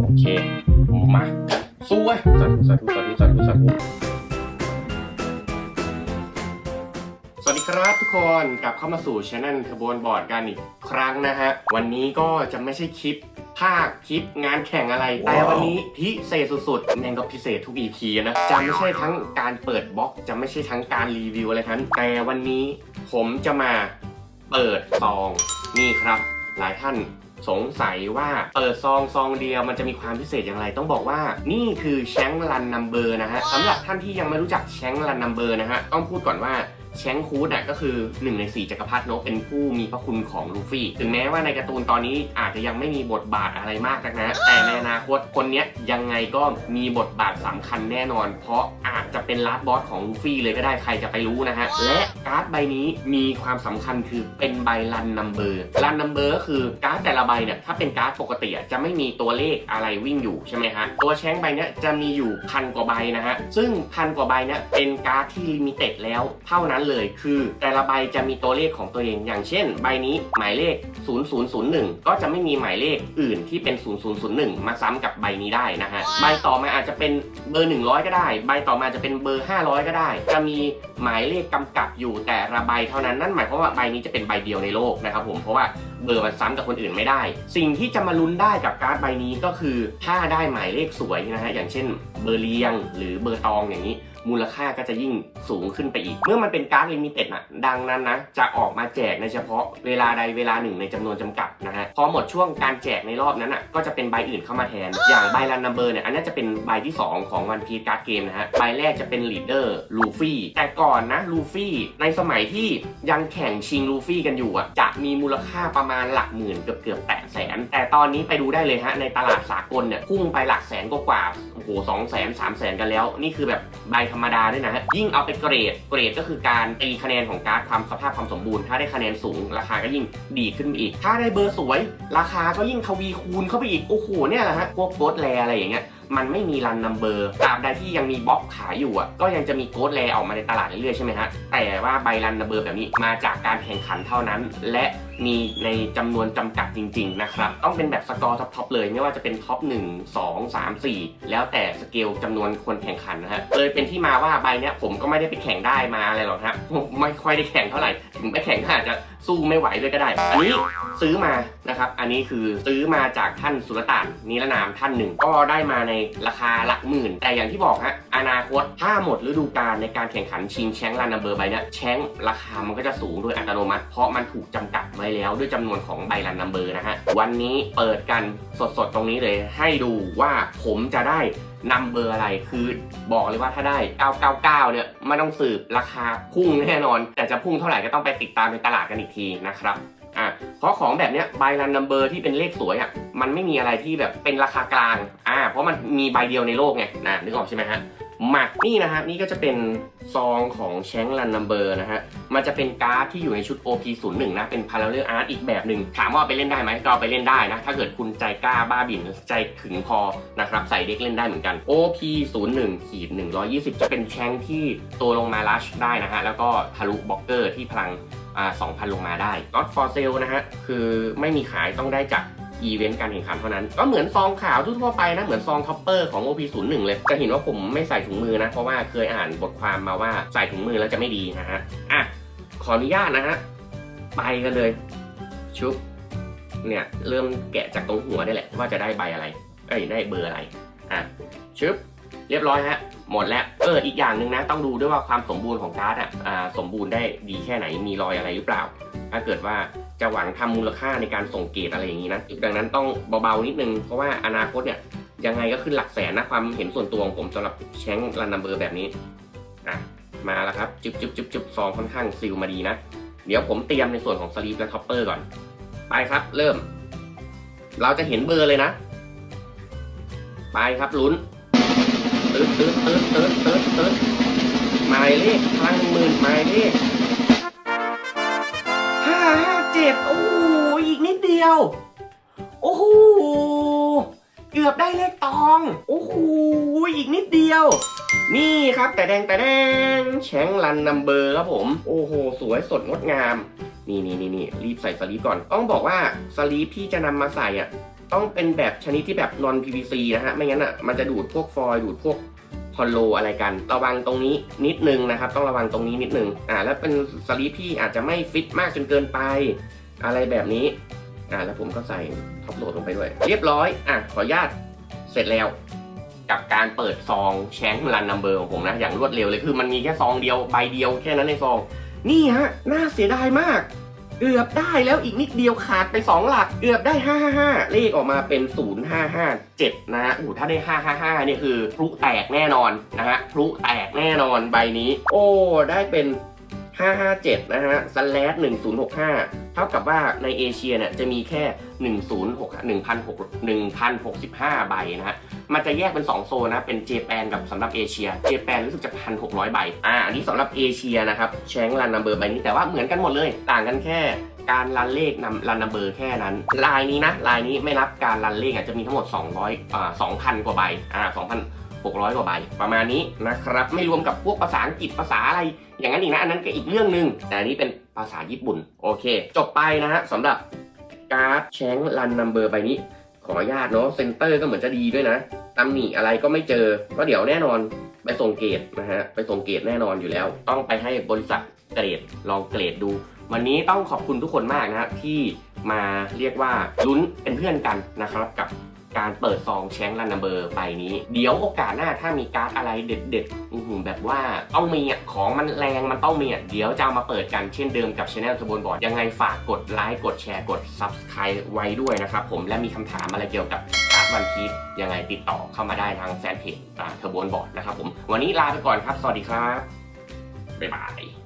โอเค มาสู้เว้ยสาธุสาธุสาธุสาธุสาธุสวัสดีครับทุกคนกลับเข้ามาสู่ช anel ขบวนบอร์ดกันอีกครั้งนะฮะ วันนี้ก็จะไม่ใช่คลิปภาคคลิปงานแข่งอะไร แต่วันนี้พิเศษสุดๆแม่งก็พิเศษทุก EP นะจะไม่ใช่ทั้งการเปิดบล็อก จะไม่ใช่ทั้งการรีวิวอะไรทั้งแต่วันนี้ผมจะมาเปิดซองนี่ครับ หลายท่าน สงสัยว่าเปิดซองซองเดียวมันจะมีความพิเศษอย่างไร ต้องบอกว่านี่คือแชงรันนัมเบอร์นะฮะสำหรับท่านที่ยังไม่รู้จักแชงรันนัมเบอร์นะฮะต้องพูดก่อนว่า แชงคูดน่ะก็คือหนึ่งในสี่จักรพรรดินกเป็นผู้มีพระคุณของลูฟี่ ถึงแม้ว่าในการ์ตูนตอนนี้อาจจะยังไม่มีบทบาทอะไรมากนักนะแต่ในอนาคตคนเนี้ยยังไงก็มีบทบาทสำคัญแน่นอน เพราะอาจจะเป็นลาสบอสของลูฟี่เลยก็ได้ใครจะไปรู้นะฮะ และการ์ดใบนี้มีความสำคัญคือเป็นใบรันนัมเบอร์รันนัมเบอร์ก็คือการ์ดแต่ละใบเนี่ยถ้าเป็นการ์ดปกติอะจะไม่มีตัวเลขอะไรวิ่งอยู่ใช่ไหมฮะตัวแชงใบเนี้ยจะมีอยู่พันกว่าใบนะฮะซึ่งพันกว่าใบเนี้ยเป็นการ์ดที่ลิมิเต็ดแล้วเท่านั้นเลยคือ แต่ละใบจะมีตัวเลขของตัวเอง อย่างเช่น ใบนี้หมายเลข 0001 ก็จะไม่มีหมายเลขอื่นที่เป็น 0001 มาซ้ำกับใบนี้ได้นะฮะใบต่อมาอาจจะเป็นเบอร์ 100 ก็ได้ ใบต่อมาจะเป็นเบอร์ 500 ก็ได้ จะมีหมายเลขกำกับอยู่แต่ละใบเท่านั้นนั่นหมายความว่าใบนี้จะเป็นใบเดียวในโลกนะครับผมเพราะว่าเบอร์มันซ้ำกับคนอื่นไม่ได้ สิ่งที่จะมาลุ้นได้กับการ์ดใบนี้ก็คือถ้าได้หมายเลขสวยนะฮะอย่างเช่นเบอร์เรียงหรือเบอร์ตองอย่างนี้ มูลค่าก็จะยิ่งสูงขึ้นไปอีก เมื่อมันเป็นการ์ดลิมิเต็ดนะดังนั้นนะจะออกมาแจกในเฉพาะเวลาใดเวลาหนึ่งในจำนวนจำกัดนะฮะพอหมดช่วงการแจกในรอบนั้นอะก็จะเป็นใบอื่นเข้ามาแทน อย่างใบรันนัมเบอร์เนี่ยอันนี้จะเป็นใบที่ 2 ของวันพีการ์ดเกมนะฮะใบแรกจะเป็นลีดเดอร์ลูฟี่แต่ก่อนนะลูฟี่ในสมัยที่ยังแข่งชิงลูฟี่กันอยู่อะจะมีมูลค่าประมาณหลักหมื่นเกือบเกือบแตะแสน แต่ตอนนี้ไปดูได้เลยฮะในตลาดสากลเนี่ยพุ่งไปหลักแสนกว่าโอ้โหสองแสนสามแสนกันแล้ว นี่คือแบบใบธรรมดาด้วยนะฮะยิ่งเอาไปเกรด เกรดก็คือการตีคะแนนของการ์ดความสภาพความสมบูรณ์ ถ้าได้คะแนนสูง ราคาก็ยิ่งดีขึ้นอีก ถ้าได้เบอร์สวย ราคาก็ยิ่งทวีคูณเข้าไปอีก โอ้โห เนี่ยแหละฮะ พวกโกดแลอะไรอย่างเงี้ยมันไม่มีรันนัมเบอร์ตราบใดที่ยังมีบล็อกขายอยู่อะ ก็ยังจะมีโกดแลออกมาในตลาดเรื่อยๆใช่ไหมฮะ แต่ว่าใบรันนัมเบอร์แบบนี้มาจากการแข่งขันเท่านั้น และ มีในจำนวนจำกัดจริง ๆ นะครับ ต้องเป็นแบบสกอร์ท็อปๆเลย ไม่ว่าจะเป็นท็อป1 2 3 4 แล้วแต่สเกลจำนวนคนแข่งขันนะฮะเลยเป็นที่มาว่าใบเนี้ยผมก็ไม่ได้ไปแข่งได้มาอะไรหรอกฮะไม่ค่อยได้แข่งเท่าไหร่ถึงไปแข่งก็อาจจะสู้ไม่ไหวด้วยก็ได้ อันนี้ซื้อมานะครับ อันนี้คือซื้อมาจากท่านสุลต่านนิรนามท่านหนึ่ง ก็ได้มาในราคาหลักหมื่น แต่อย่างที่บอกฮะ อนาคต ถ้าหมดฤดูกาลในการแข่งขันชิงแชงรันนัมเบอร์ใบเนี้ยแชงราคามันก็จะสูงโดยอัตโนมัติ เพราะมันถูกจำกัดไว้แล้วด้วยจำนวนของใบรันนัมเบอร์นะฮะ วันนี้เปิดกันสดๆตรงนี้เลย ให้ดูว่าผมจะได้นัมเบอร์อะไรคือบอกเลยว่าถ้าได้ 999 เนี่ยไม่ต้องสืบราคาพุ่งแน่นอน แต่จะพุ่งเท่าไหร่ก็ต้องไปติดตามในตลาดกันอีกทีนะครับอะเพราะของแบบเนี้ยใบรันนัมเบอร์ที่เป็นเลขสวยอะมันไม่มีอะไรที่แบบเป็นราคากลางอ่าเพราะมันมีใบเดียวในโลกไงนะนึกออกใช่ไหมฮะ มานี่นะฮะนี่ก็จะเป็นซองของแชงรันนัมเบอร์นะฮะมันจะเป็นการ์ดที่อยู่ในชุด OP01 นะเป็น Parallel Art อีกแบบหนึ่งถามว่าไปเล่นได้ไหมก็เอาไปเล่นได้นะ ถ้าเกิดคุณใจกล้าบ้าบิ่นใจถึงพอนะครับใส่เด็กเล่นได้เหมือนกัน OP01 ขีด120 จะเป็นแชงที่ตัวลงมาลัชได้นะฮะแล้วก็ทะลุบล็อกเกอร์ที่พลังอ่า2,000 ลงมาได้ not for sale นะฮะคือไม่มีขายต้องได้จาก อีเวนต์การแข่งขันเท่านั้น ก็เหมือนซองขาวทั่วไปนะ เหมือนซองท็อปเปอร์ของ OP01 เลย จะเห็นว่าผมไม่ใส่ถุงมือนะ เพราะว่าเคยอ่านบทความมาว่าใส่ถุงมือแล้วจะไม่ดีนะฮะ อะ ขออนุญาตนะฮะ ไปกันเลย ชุบ เนี่ย เริ่มแกะจากตรงหัวได้แหละ ว่าจะได้ใบอะไร เอ้ย ได้เบอร์อะไร อะชึบเรียบร้อยฮะ หมดแล้ว เออ อีกอย่างหนึ่งนะ ต้องดูด้วยว่าความสมบูรณ์ของการ์ดอะ สมบูรณ์ได้ดีแค่ไหน มีรอยอะไรหรือเปล่า ถ้าเกิดว่า จะหวังทำมูลค่าในการส่งเกรดอะไรอย่างนี้นะดังนั้นต้องเบาๆนิดนึง เพราะว่าอนาคตเนี่ยยังไงก็ขึ้นหลักแสนนะความเห็นส่วนตัวของผมสำหรับแชงรันนัมเบอร์แบบนี้อะมาแล้วครับจุ๊บจุ๊บจุ๊บจุ๊บซองค่อนข้างซิลมาดีนะ เดี๋ยวผมเตรียมในส่วนของสลีปและท็อปเปอร์ก่อน ไปครับเริ่ม เราจะเห็นเบอร์เลยนะ ไปครับลุ้นตึ๊ดตึ๊ดตึ๊ดตึ๊ดตึ๊ดตึ๊ดหมายเลขพลังหมื่นหมายเลข ดียว โอ้โห เกือบได้เลขตอง โอ้โห อีกนิดเดียว นี่ครับแต่แดงแต่แดงแชงรันนัมเบอร์ครับผม โอ้โห สวยสดงดงาม นี่นี่นี่นี่รีบใส่สลีปก่อน ต้องบอกว่าสลีปที่จะนำมาใส่อะ ต้องเป็นแบบชนิดที่แบบ non PVC นะฮะ ไม่งั้นอะ มันจะดูดพวกฟอยล์ดูดพวกพอลโลอะไรกัน ระวังตรงนี้นิดนึงนะครับ ต้องระวังตรงนี้นิดนึงอ่าแล้วเป็นสลีปที่อาจจะไม่ฟิตมากจนเกินไป อะไรแบบนี้ อ่าแล้วผมก็ใส่ท็อปโหลดลงไปด้วย เรียบร้อย อะขออนุญาตเสร็จแล้ว กับการเปิดซองแชงรันนัมเบอร์ของผมนะ อย่างรวดเร็วเลยคือมันมีแค่ซองเดียวใบเดียวแค่นั้นในซอง นี่ฮะ น่าเสียดายมาก เกือบได้แล้วอีกนิดเดียวขาดไป 2 หลัก เกือบได้ 555 เลขออกมาเป็น 0557 นะฮะอู้ถ้าได้ 555เนี่ยคือพลุแตกแน่นอนนะฮะพลุแตกแน่นอนใบนี้ โอ้ได้เป็น 557 นะฮะสแลด1065 เท่ากับว่าในเอเชียเนี่ยจะมีแค่ 106 1,006 1,065 ใบนะฮะ มันจะแยกเป็น 2 โซนนะ เป็นเจแปนกับสำหรับเอเชีย เจแปนรู้สึกจะพันหกร้อยใบ อ่า อันนี้สำหรับเอเชียนะครับแชงรันนัมเบอร์ใบนี้แต่ว่าเหมือนกันหมดเลย ต่างกันแค่การรันเลขนำรันนัมเบอร์แค่นั้น ลายนี้นะ ลายนี้ไม่นับการรันเลขอะจะมีทั้งหมด 200อ่า2,000 กว่าใบ อ่า 600 กว่าใบประมาณนี้นะครับ ไม่รวมกับพวกภาษาอังกฤษภาษาอะไร อย่างนั้นอีกนะอันนั้นก็อีกเรื่องหนึ่งแต่อันนี้เป็นภาษาญี่ปุ่นโอเค จบไปนะฮะสำหรับการ์ดแชงรันนัมเบอร์ใบนี้ ขออนุญาตเนาะเซนเตอร์ก็เหมือนจะดีด้วยนะตำหนิอะไรก็ไม่เจอ ก็เดี๋ยวแน่นอนไปส่งเกรดนะฮะไปส่งเกรดแน่นอนอยู่แล้ว ต้องไปให้บริษัทเกรดลองเกรดดู วันนี้ต้องขอบคุณทุกคนมากนะฮะที่มาเรียกว่าลุ้นเป็นเพื่อนกันนะครับกับ การเปิดซองแชงรันนัมเบอร์ใบนี้ เดี๋ยวโอกาสหน้าถ้ามีการ์ดอะไรเด็ดๆอืแบบว่าต้องมีอะของมันแรงมันต้องมีอะเดี๋ยวจะามาเปิดกันเช่นเดิมกับช anel ทบนบอร์ดยังไงฝากกดไลค์กดแชร์กด subscribe ไว้ด้วยนะครับผมและมีคำถามอะไรเกี่ยวกับการ์ดวันพีชยังไงติดต่อเข้ามาได้ทางแฟนเพจเทอร์โบนบอร์ดนะครับผมวันนี้ลาไปก่อนครับ สวัสดีครับบ๊ายบาย